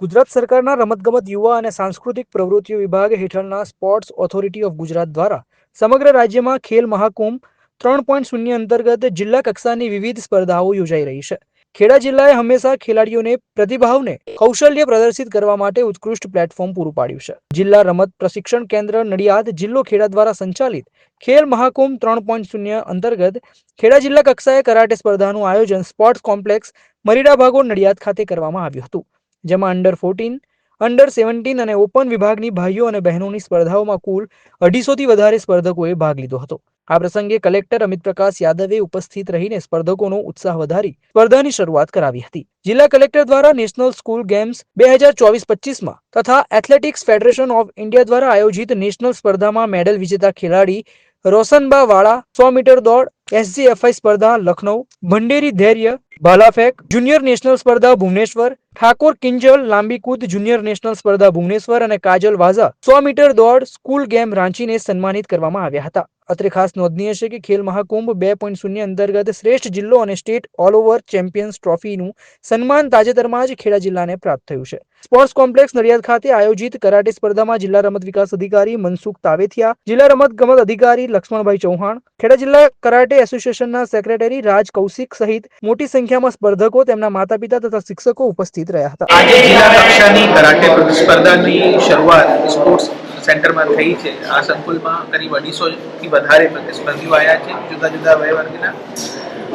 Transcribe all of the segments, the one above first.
ગુજરાત સરકારના રમતગમત યુવા અને સાંસ્કૃતિક પ્રવૃત્તિઓ વિભાગ હેઠળના સ્પોર્ટ્સ ઓથોરિટી ઓફ ગુજરાત દ્વારા સમગ્ર રાજ્યમાં ખેલ મહાકુંભ ત્રણ પોઈન્ટ શૂન્ય અંતર્ગત જિલ્લા કક્ષાની વિવિધ સ્પર્ધાઓ યોજાઈ રહી છે. ખેડા જિલ્લાએ હંમેશા ખેલાડીઓને પ્રતિભાવને કૌશલ્ય પ્રદર્શિત કરવા માટે ઉત્કૃષ્ટ પ્લેટફોર્મ પૂરું પાડ્યું છે. જિલ્લા રમત પ્રશિક્ષણ કેન્દ્ર નડિયાદ જિલ્લો ખેડા દ્વારા સંચાલિત ખેલ મહાકુંભ ત્રણ પોઈન્ટ શૂન્ય અંતર્ગત ખેડા જિલ્લા કક્ષાએ કરાટે સ્પર્ધાનું આયોજન સ્પોર્ટ્સ કોમ્પ્લેક્સ મરીડા ભાગો નડિયાદ ખાતે કરવામાં આવ્યું હતું. જેમાં અંડર ફોર્ટીન અંડર સેવન્ટીન અને ઓપન વિભાગની ભાઈઓ અને બહેનોની સ્પર્ધાઓમાં કુલ અઢીસોથી વધારે સ્પર્ધકોએ ભાગ લીધો હતો. આ પ્રસંગે કલેક્ટર અમિત પ્રકાશ યાદવે ઉપસ્થિત રહીને સ્પર્ધકોનો ઉત્સાહ વધારી સ્પર્ધાની શરૂઆત કરાવી હતી. જિલ્લા કલેક્ટર દ્વારા નેશનલ સ્કૂલ ગેમ્સ બે હજાર ચોવીસ પચીસમાં તથા એથ્લેટિક્સ ફેડરેશન ઓફ ઇન્ડિયા દ્વારા આયોજિત નેશનલ સ્પર્ધામાં મેડલ વિજેતા ખેલાડી રોશનબા વાળા સો મીટર દોડ, એસજીએફઆઈ સ્પર્ધા લખનૌ, ભંડેરી ધૈર્ય, ભાલાફેક, જુનિયર નેશનલ સ્પર્ધા ભુવનેશ્વર ઠાકોર, કિંજલ લાંબી કૂદ જુનિયર નેશનલ સ્પર્ધા ભુવનેશ્વર અને કાજલ વાઝા સો મીટર દોડ સ્કૂલ ગેમ રાંચીને સન્માનિત કરવામાં આવ્યા હતા. અત્રે ખાસ નોંધનીય છે કે ખેલ મહાકુંભ બે પોઈન્ટ શૂન્ય અંતર્ગત શ્રેષ્ઠ જિલ્લો અને સ્ટેટ ઓલ ઓવર ચેમ્પિયન્સ ટ્રોફીનું સન્માન તાજેતરમાં જ ખેડા જિલ્લાને પ્રાપ્ત થયું છે. સ્પોર્ટ્સ કોમ્પ્લેક્સ નડિયાદ ખાતે આયોજિત કરાટે સ્પર્ધામાં જિલ્લા રમત વિકાસ અધિકારી મનસુખ તાવેથિયા, જિલ્લા રમત ગમત અધિકારી લક્ષ્મણભાઈ ચૌહાણ, ખેડા જિલ્લા કરાટે એસોસિએશનના સેક્રેટરી રાજ કૌશિક સહિત મોટી સંખ્યામાં સ્પર્ધકો તેમના માતા પિતા તથા શિક્ષકો ઉપસ્થિત રહ્યા હતા. આજે જિલ્લા કક્ષાની કરાટે સ્પર્ધાની શરૂઆત સ્પોર્ટ્સ સેન્ટરમાં થઈ છે. આ સંકુલમાં કરીબ અઢીસોથી વધારે પ્રતિસ્પર્ધીઓ આવ્યા છે, જુદા જુદા વયવર્ગના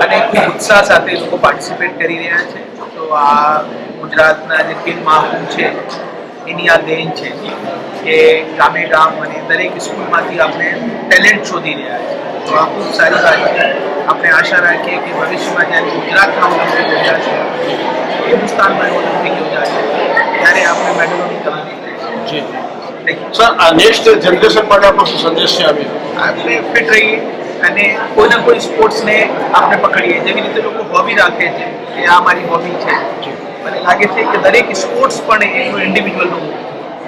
અને ખૂબ ઉત્સાહ સાથે લોકો પાર્ટિસિપેટ કરી રહ્યા છે. તો આ ગુજરાતના જે ખેલ મહાકુંભ છે, એની આ દેન છે કે ગામે ગામ અને દરેક સ્કૂલમાંથી આપણે ટેલેન્ટ શોધી રહ્યા છે. આ ખૂબ સારી વાત છે. આપણે આશા રાખીએ કે ભવિષ્યમાં જ્યારે ગુજરાતમાં ઓલિમ્પિક યોજાશે હિન્દુસ્તાનમાં ઓલિમ્પિક યોજાશે ત્યારે આપણે મેડલોની કમી જી. સર આ નેક્સ્ટ જનરેશન માટે આપણો શું સંદેશ છે આપી આપણે ફિટ રહીએ અને કોઈના કોઈ સ્પોર્ટ્સને આપણે પકડીએ જેવી રીતે લોકો હોબી રાખે છે કે આ મારી હોબી છે. મને લાગે છે કે દરેક સ્પોર્ટ્સ પણ એનું ઇન્ડિવિજ્યુઅલનું